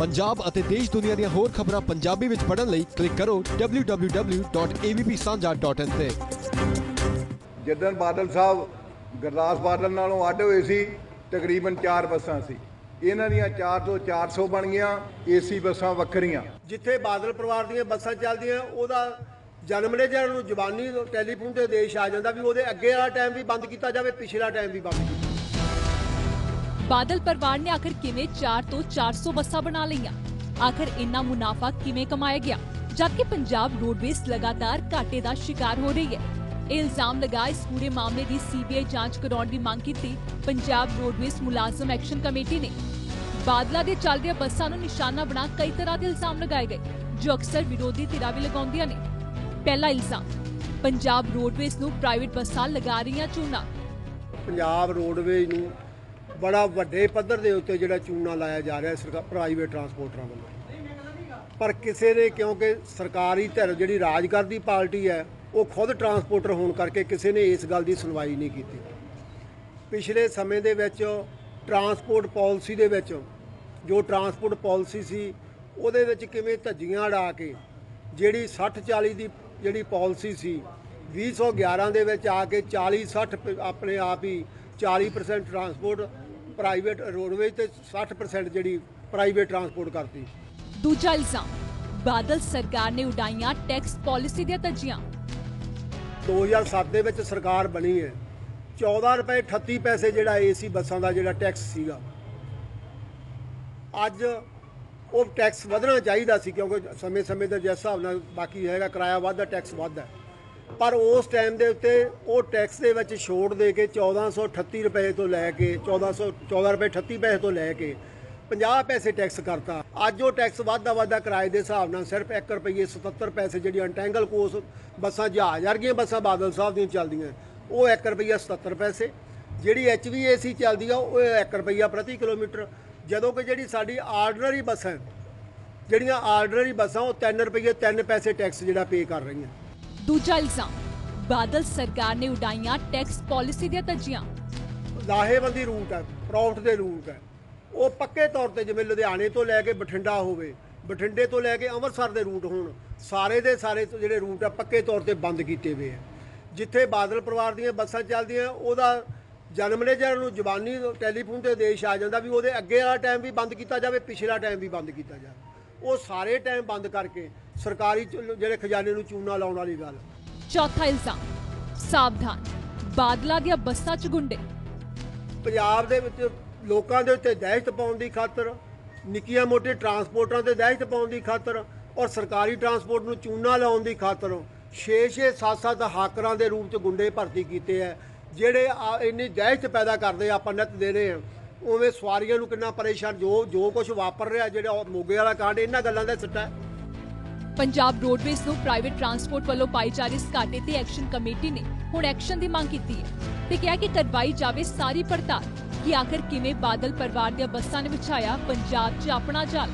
ਪੰਜਾਬ ਅਤੇ ਦੇਸ਼ ਦੁਨੀਆ ਦੀਆਂ ਹੋਰ ਖਬਰਾਂ ਪੰਜਾਬੀ ਵਿੱਚ ਪੜ੍ਹਨ ਲਈ ਕਲਿੱਕ ਕਰੋ www.avpsanja.in ਤੇ। ਜਿੱਦਣ ਬਾਦਲ ਸਾਹਿਬ ਗੁਰਦਾਸ ਬਾਦਲ ਨਾਲੋਂ ਅੱਡ ਹੋਏ ਸੀ, ਤਕਰੀਬਨ 4 ਬੱਸਾਂ ਸੀ। ਇਹਨਾਂ ਦੀਆਂ 4 ਤੋਂ 400 ਬਣ ਗਈਆਂ ਏਸੀ ਬੱਸਾਂ ਵੱਖਰੀਆਂ। ਜਿੱਥੇ ਬਾਦਲ ਪਰਿਵਾਰ ਦੀਆਂ ਬੱਸਾਂ ਚੱਲਦੀਆਂ, ਉਹਦਾ ਜਨਮ ਨੇ ਨੂੰ ਜ਼ਬਾਨੀ ਟੈਲੀਫੋਨ ਤੇ ਆਦੇਸ਼ ਆ ਜਾਂਦਾ ਵੀ ਉਹਦੇ ਅੱਗੇ ਵਾਲਾ ਟਾਈਮ ਵੀ ਬੰਦ ਕੀਤਾ ਜਾਵੇ, ਪਿਛਲਾ ਟਾਈਮ ਵੀ ਬੰਦ ਕੀਤਾ ਬਾਦਲ ਪਰਿਵਾਰ ਨੇ ਆਖਰ ਕਿਵੇਂ 4 ਤੋਂ 400 ਬੱਸਾਂ ਬਣਾ ਲਈਆਂ? ਆਖਰ ਇੰਨਾ ਮੁਨਾਫਾ ਕਿਵੇਂ ਕਮਾਇਆ ਗਿਆ? ਜਦਕਿ ਪੰਜਾਬ ਰੋਡਵੇਜ਼ ਲਗਾਤਾਰ ਘਾਟੇ ਦਾ ਸ਼ਿਕਾਰ ਹੋ ਰਹੀ ਹੈ। ਇਹ ਇਲਜ਼ਾਮ ਲਗਾ ਇਸ ਪੂਰੇ ਮਾਮਲੇ ਦੀ ਸੀਬੀਆਈ ਜਾਂਚ ਕਰਾਉਣ ਦੀ ਮੰਗ ਕੀਤੀ ਪੰਜਾਬ ਰੋਡਵੇਜ਼ ਮੁਲਾਜ਼ਮ ਐਕਸ਼ਨ ਕਮੇਟੀ ਨੇ। ਬਾਦਲਾਂ ਦੇ ਚੱਲ ਬੱਸਾਂ ਨੂੰ ਨਿਸ਼ਾਨਾ ਬਣਾ ਕਈ ਤਰ੍ਹਾਂ ਦੇ ਇਲਜ਼ਾਮ ਲਗਾਏ ਗਏ, ਜੋ ਅਕਸਰ ਵਿਰੋਧੀ ਧਿਰਾਂ ਵੀ ਲਗਾਉਂਦੀਆਂ ਨੇ। ਪਹਿਲਾ ਇਲਜ਼ਾਮ, ਪੰਜਾਬ ਰੋਡਵੇਜ਼ ਨੂੰ ਪ੍ਰਾਈਵੇਟ ਬੱਸਾਂ ਲਗਾ ਰਹੀਆਂ ਚੂਨਾ ਪੰਜਾਬ ਰੋਡਵੇਜ਼ ਨੂੰ ਬੜਾ ਵੱਡੇ ਪੱਧਰ ਦੇ ਉੱਤੇ ਜਿਹੜਾ ਚੂਨਾ ਲਾਇਆ ਜਾ ਰਿਹਾ ਸਰਕਾਰ ਪ੍ਰਾਈਵੇਟ ਟਰਾਂਸਪੋਰਟਰਾਂ ਵੱਲੋਂ। ਪਰ ਕਿਸੇ ਨੇ ਕਿਉਂਕਿ ਸਰਕਾਰੀ ਧਿਰ ਜਿਹੜੀ ਰਾਜ ਕਰਦੀ ਪਾਰਟੀ ਹੈ, ਉਹ ਖੁਦ ਟਰਾਂਸਪੋਰਟਰ ਹੋਣ ਕਰਕੇ ਕਿਸੇ ਨੇ ਇਸ ਗੱਲ ਦੀ ਸੁਣਵਾਈ ਨਹੀਂ ਕੀਤੀ। ਪਿਛਲੇ ਸਮੇਂ ਦੇ ਵਿੱਚ ਟਰਾਂਸਪੋਰਟ ਪਾਲਿਸੀ ਦੇ ਵਿੱਚ ਜੋ ਟਰਾਂਸਪੋਰਟ ਪਾਲਿਸੀ ਸੀ, ਉਹਦੇ ਵਿੱਚ ਕਿਵੇਂ ਧੱਜੀਆਂ ਉਡਾ ਕੇ ਜਿਹੜੀ 60 40 ਦੀ ਜਿਹੜੀ ਪਾਲਿਸੀ ਸੀ 2011 ਦੇ ਵਿੱਚ ਆ ਕੇ 40 60 ਆਪਣੇ ਆਪ ਹੀ 40% ਟਰਾਂਸਪੋਰਟ ਪ੍ਰਾਈਵੇਟ ਰੋਡਵੇਜ਼ ਤੇ 60% ਜਿਹੜੀ ਪ੍ਰਾਈਵੇਟ ਟਰਾਂਸਪੋਰਟ ਕਰਤੀ। ਦੂਜਾ ਇਲਜ਼ਾਮ ਬਾਦਲ ਸਰਕਾਰ ਨੇ ਉਡਾਈਆਂ ਟੈਕਸ ਪਾਲਿਸੀ ਦੀਆਂ ਧੱਜੀਆਂ 2007 ਦੇ ਵਿੱਚ ਸਰਕਾਰ ਬਣੀ ਹੈ। 14 ਰੁਪਏ 38 ਪੈਸੇ ਜਿਹੜਾ ਏਸੀ ਬੱਸਾਂ ਦਾ ਜਿਹੜਾ ਟੈਕਸ ਸੀਗਾ। ਅੱਜ ਉਹ ਟੈਕਸ ਵਧਣਾ ਚਾਹੀਦਾ ਸੀ ਕਿਉਂਕਿ ਸਮੇਂ-ਸਮੇਂ ਦੇ ਜਿਸ ਹਿਸਾਬ ਨਾਲ ਬਾਕੀ ਹੈਗਾ ਕਿਰਾਇਆ ਵੱਧਦਾ ਟੈਕਸ ਵੱਧਦਾ ਪਰ ਉਸ ਟਾਈਮ ਦੇ ਉੱਤੇ ਉਹ ਟੈਕਸ ਦੇ ਵਿੱਚ ਛੋਟ ਦੇ ਕੇ 1438 ਰੁਪਏ ਤੋਂ ਲੈ ਕੇ 1400 14 ਰੁਪਏ 38 ਪੈਸੇ ਤੋਂ ਲੈ ਕੇ 50 ਪੈਸੇ ਟੈਕਸ ਕਰਤਾ। ਅੱਜ ਉਹ ਟੈਕਸ ਵਾਧਾ ਵਾਧਾ ਕਿਰਾਏ ਦੇ ਹਿਸਾਬ ਨਾਲ ਸਿਰਫ 1 ਰੁਪਏ 77 ਪੈਸੇ ਜਿਹੜੀ ਅੰਟੈਂਗਲ ਕੋਸ ਬੱਸਾਂ ਜਹਾਜ਼ ਵਰਗੀਆਂ ਬੱਸਾਂ ਬਾਦਲ ਸਾਹਿਬ ਦੀਆਂ ਚੱਲਦੀਆਂ, ਉਹ 1 ਰੁਪਈਆ 77 ਪੈਸੇ। ਜਿਹੜੀ ਐਚਵੀਏਸੀ ਚੱਲਦੀ ਆ, ਉਹ 1 ਰੁਪਈਆ ਪ੍ਰਤੀ ਕਿਲੋਮੀਟਰ। ਜਦੋਂ ਕਿ ਜਿਹੜੀ ਸਾਡੀ ਆਰਡੀਨਰੀ ਬੱਸਾਂ, ਜਿਹੜੀਆਂ ਆਰਡੀਨਰੀ ਬੱਸਾਂ, ਉਹ 3 ਰੁਪਈਏ 3 ਪੈਸੇ ਟੈਕਸ ਜਿਹੜਾ ਪੇ ਕਰ ਰਹੀਆਂ। ਦੂਜਾ ਇਲਜ਼ਾਮ, ਬਾਦਲ ਸਰਕਾਰ ਨੇ ਉਡਾਈਆਂ ਟੈਕਸ ਪਾਲਿਸੀ ਦੀਆਂ ਧੱਜੀਆਂ। ਲਾਹੇਬੰਦੀ ਰੂਟ ਹੈ, ਪ੍ਰੋਫਿਟ ਦੇ ਰੂਟ ਹੈ। ਉਹ ਪੱਕੇ ਤੌਰ ਤੇ ਜਿਵੇਂ ਲੁਧਿਆਣੇ ਤੋਂ ਲੈ ਕੇ ਬਠਿੰਡਾ ਹੋਵੇ, ਬਠਿੰਡੇ ਤੋਂ ਲੈ ਕੇ ਅੰਮ੍ਰਿਤਸਰ ਦੇ ਰੂਟ ਹੋਣ, ਸਾਰੇ ਦੇ ਸਾਰੇ ਜਿਹੜੇ ਰੂਟ ਆ, ਪੱਕੇ ਤੌਰ ਤੇ ਬੰਦ ਕੀਤੇ ਹੋਏ ਆ। ਜਿੱਥੇ ਬਾਦਲ ਪਰਿਵਾਰ ਦੀਆਂ ਬੱਸਾਂ ਚੱਲਦੀਆਂ, ਉਹਦਾ ਜਨਮ ਨੇ ਨੂੰ ਜ਼ਬਾਨੀ ਟੈਲੀਫੋਨ ਤੇ ਆਦੇਸ਼ ਆ ਜਾਂਦਾ ਵੀ ਉਹਦੇ ਅੱਗੇ ਵਾਲਾ ਟਾਈਮ ਵੀ ਬੰਦ ਕੀਤਾ ਜਾਵੇ, ਪਿਛਲਾ ਟਾਈਮ ਵੀ ਬੰਦ ਕੀਤਾ ਜਾਵੇ। ਉਹ ਸਾਰੇ ਟਾਈਮ ਬੰਦ ਕਰਕੇ ਸਰਕਾਰੀ ਜਿਹੜੇ ਖਜ਼ਾਨੇ ਨੂੰ ਚੂਨਾ ਲਾਉਣ ਵਾਲੀ ਗੱਲ। ਚੌਥਾ ਇਲਜ਼ਾਮ ਸਾਵਧਾਨ ਬਾਦਲਾਂ ਦੀਆਂ ਬੱਸਾਂ 'ਚ ਗੁੰਡੇ। ਪੰਜਾਬ ਦੇ ਵਿੱਚ ਲੋਕਾਂ ਦੇ ਉੱਤੇ ਦਹਿਸ਼ਤ ਪਾਉਣ ਦੀ ਖਾਤਰ ਨਿੱਕੀਆਂ ਮੋਟੇ ਟਰਾਂਸਪੋਰਟਰਾਂ ਤੇ ਦਹਿਸ਼ਤ ਪਾਉਣ ਦੀ ਖਾਤਰ ਔਰ ਸਰਕਾਰੀ ਟਰਾਂਸਪੋਰਟ ਨੂੰ ਚੂਨਾ ਲਾਉਣ ਦੀ ਖਾਤਰ 6-6 7-7 ਹਾਕਰਾਂ ਦੇ ਰੂਪ ਚ ਗੁੰਡੇ ਭਰਤੀ ਕੀਤੇ ਆ ਜਿਹੜੇ ਇੰਨੀ ਦਹਿਸ਼ਤ ਪੈਦਾ ਕਰਦੇ ਆਪਾਂ ਨਿੱਤ ਦੇ ਰਹੇ ਆ। ਉਵੇਂ ਸਵਾਰੀਆਂ ਨੂੰ ਕਿੰਨਾ ਪਰੇਸ਼ਾਨ, ਜੋ ਜੋ ਕੁਝ ਵਾਪਰ ਰਿਹਾ, ਜਿਹੜਾ ਮੋਗੇ ਵਾਲਾ ਕਾਂਡ, ਇਹਨਾਂ ਗੱਲਾਂ ਦਾ ਸਿੱਟਾ ਹੈ। ਪੰਜਾਬ ਰੋਡਵੇਜ਼ ਨੂੰ ਪ੍ਰਾਈਵੇਟ ਟਰਾਂਸਪੋਰਟ ਵੱਲੋਂ ਪਾਈ ਜਾ ਰਹੇ ਘਾਟੇ ਤੇ ਐਕਸ਼ਨ ਕਮੇਟੀ ਨੇ ਹੁਣ ਐਕਸ਼ਨ ਦੀ ਮੰਗ ਕੀਤੀ ਹੈ ਤੇ ਕਿਹਾ ਕਿ ਕਰਵਾਈ ਜਾਵੇ ਸਾਰੀ ਪੜਤਾਲ ਕਿ ਆਖਰ ਕਿਵੇਂ ਬਾਦਲ ਪਰਿਵਾਰ ਦੀਆਂ ਬੱਸਾਂ ਨੇ ਵਿਛਾਇਆ ਪੰਜਾਬ 'ਚ ਆਪਣਾ ਜਾਲ